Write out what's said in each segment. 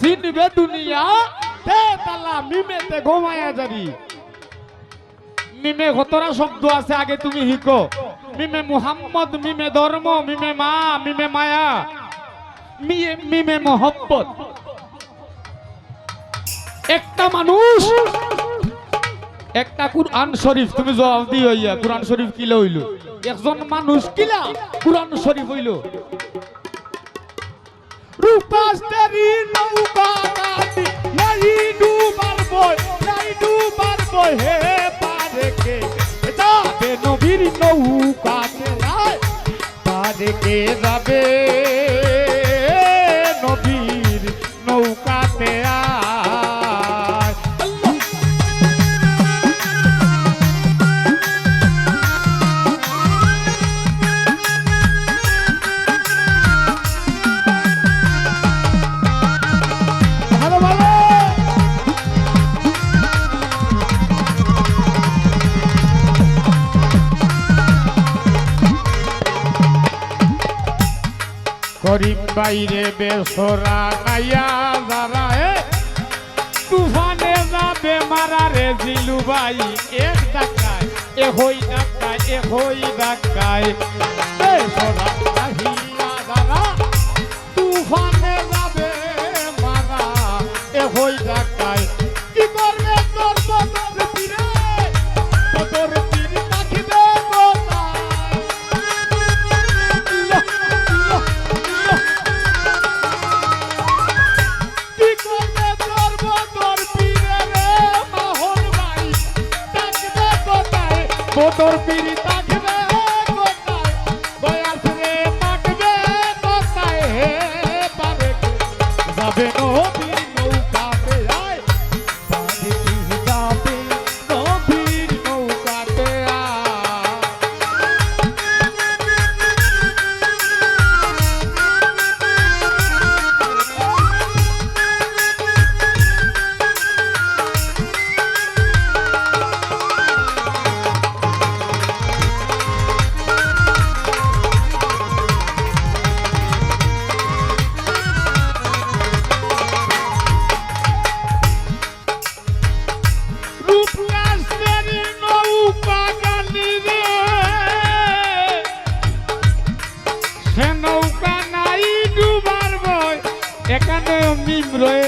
সিনবে দুনিয়া, তে তালা মিমেতে ঘুমায়া যাবি। মিমে কতরা শব্দ আছে আগে তুমি হিকো মিমে মুহাম্মদ, মিমে ধর্ম, মিমে মা, মিমে মায়া মিমে মোহব্বত। একটা মানুষ, একটা কুরআন শরীফ, তুমি জবাব দি হইয়া কুরআন শরীফ কিলে হইল একজন মানুষ কিলা কুরআন শরীফ হইল? রূপাস্তারি নৌকা করিম বাইরে বেসরা গাইয়া যারা, এ, তুফানে যাবে মারা রে জিলু ভাই, এক ডাকায় এ হই ডাকায় এ হই ডাকায় বেসরা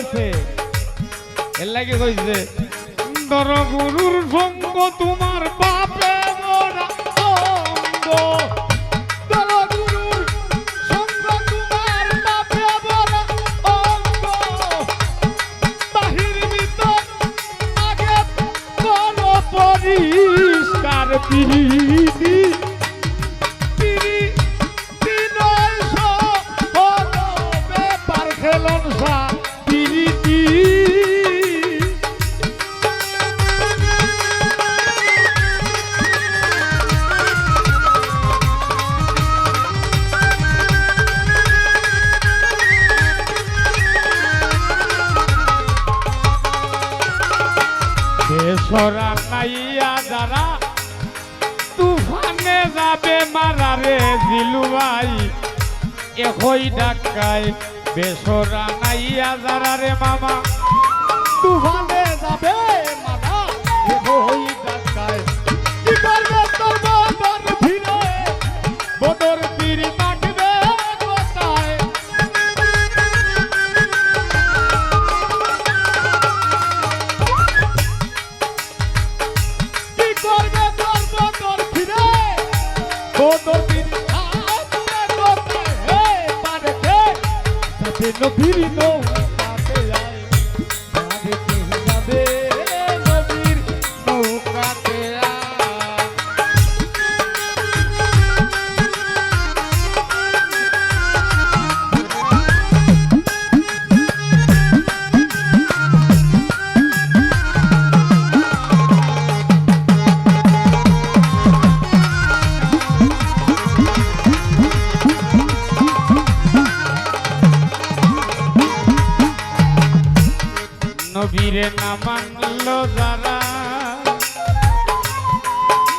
রয়েছে এর লাগে কইছে দর গুরুর সঙ্গ তোমার বাপে মোরা অঙ্গ। দর গুরুর নাইয়া যারা তুফানে যাবে মারারে রে জিলু ভাই একই ডাকায় বেসরা নাইয়া যারা রে মামা। তুফানে যাবে মারা বদর ফিরে আতুরে নবীর না মানলো যারা।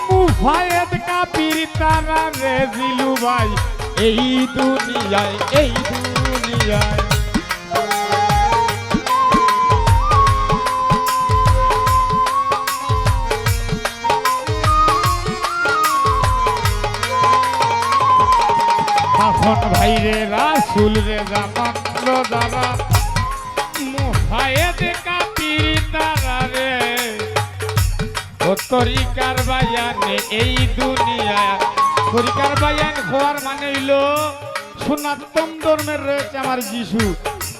মুফায়েত কাপির তারা রে জিলু ভাই, এই দুনিয়ায় এই দুনিয়ায়। ভাইরে রাসুল রে জামা তরিকার বায়ানে এই দুনিয়া। তরিকার বায়ান হওয়ার মানে হইল সনাতন ধর্মের রয়েছে আমার যিশু।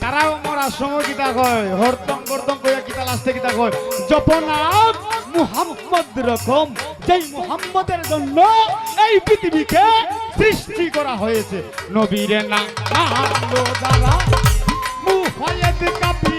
তারাও মরার সময় কিতা কয়? হরতম করতম কইয়া কিতা লাস্টে কিতা কয়? জপনাথ মুহাম্মদ রকম, যেই মুহাম্মদের জন্য এই পৃথিবীকে সৃষ্টি করা হয়েছে। নবীরে না মানলো যারা মুহায়েদ কাপির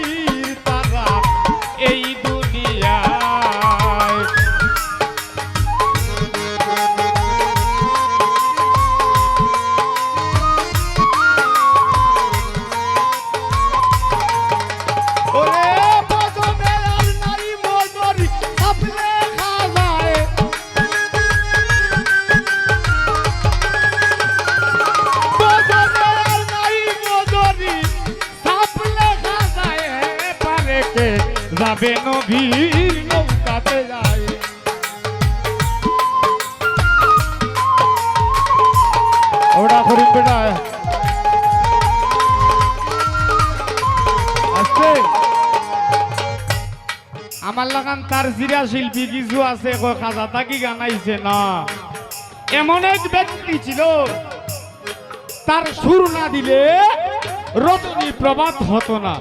যাবে নবীর নৌকাতে যায়। ওটা করিম বেটা। আমার লাগান তার জিরা শিল্পী কিছু আছে খাজা তাকি গানাইছে না। এমন এক ব্যক্তি ছিল, তার সুর না দিলে রজনী প্রভাত হতো না।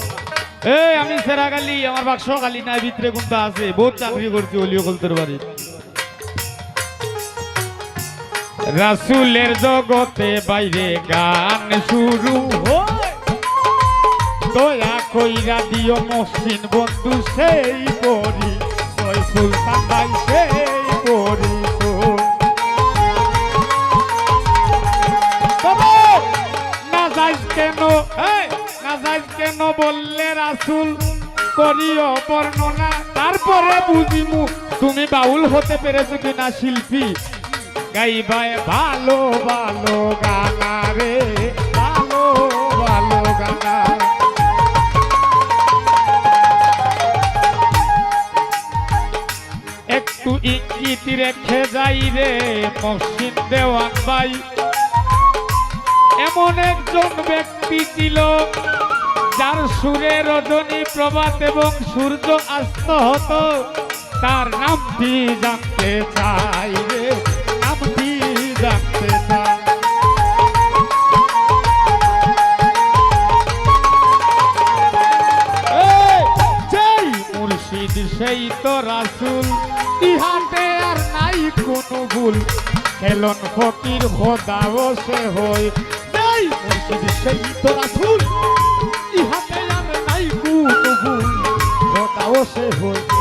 এই আমি সেরাগালি আমার বাক্স গালি নাই ভিতরে কোনটা আছে। বহুত চাকরি করছি অলিও কলতের বাড়ি রাসুলের জগতে বাইরে গান শুরু হয়। দয়া কইরা দিও মসৃণ বন্ধু সেই পরি। সুলতান ভাই সেই পরি না যাইস কেন? এই, না কেন বললে রাসুল? করিও বর্ণনা। তারপরে বুঝিমু, তুমি বাউল হতে পেরেছ কিনা শিল্পী? গাইবায় ভালো ভালো গানা রে, ভালো ভালো গানা। একটু ইঙ্গিত রেখে যাই রে মসজিদ দেওয়ান ভাই। এমন একজন ব্যক্তি ছিল যার সুরে রজনী প্রভাত এবং সূর্য আস্ত হতো। তার নামটি জানতে চাই রে, নামটি জানতে চাই। সেই তো রাসুল। ইহাতে আর নাই কোনো ভুল। খেলন ফকির খোদাও সে মুর্শিদ, সেই তো রাসুল। পাশে হয়ে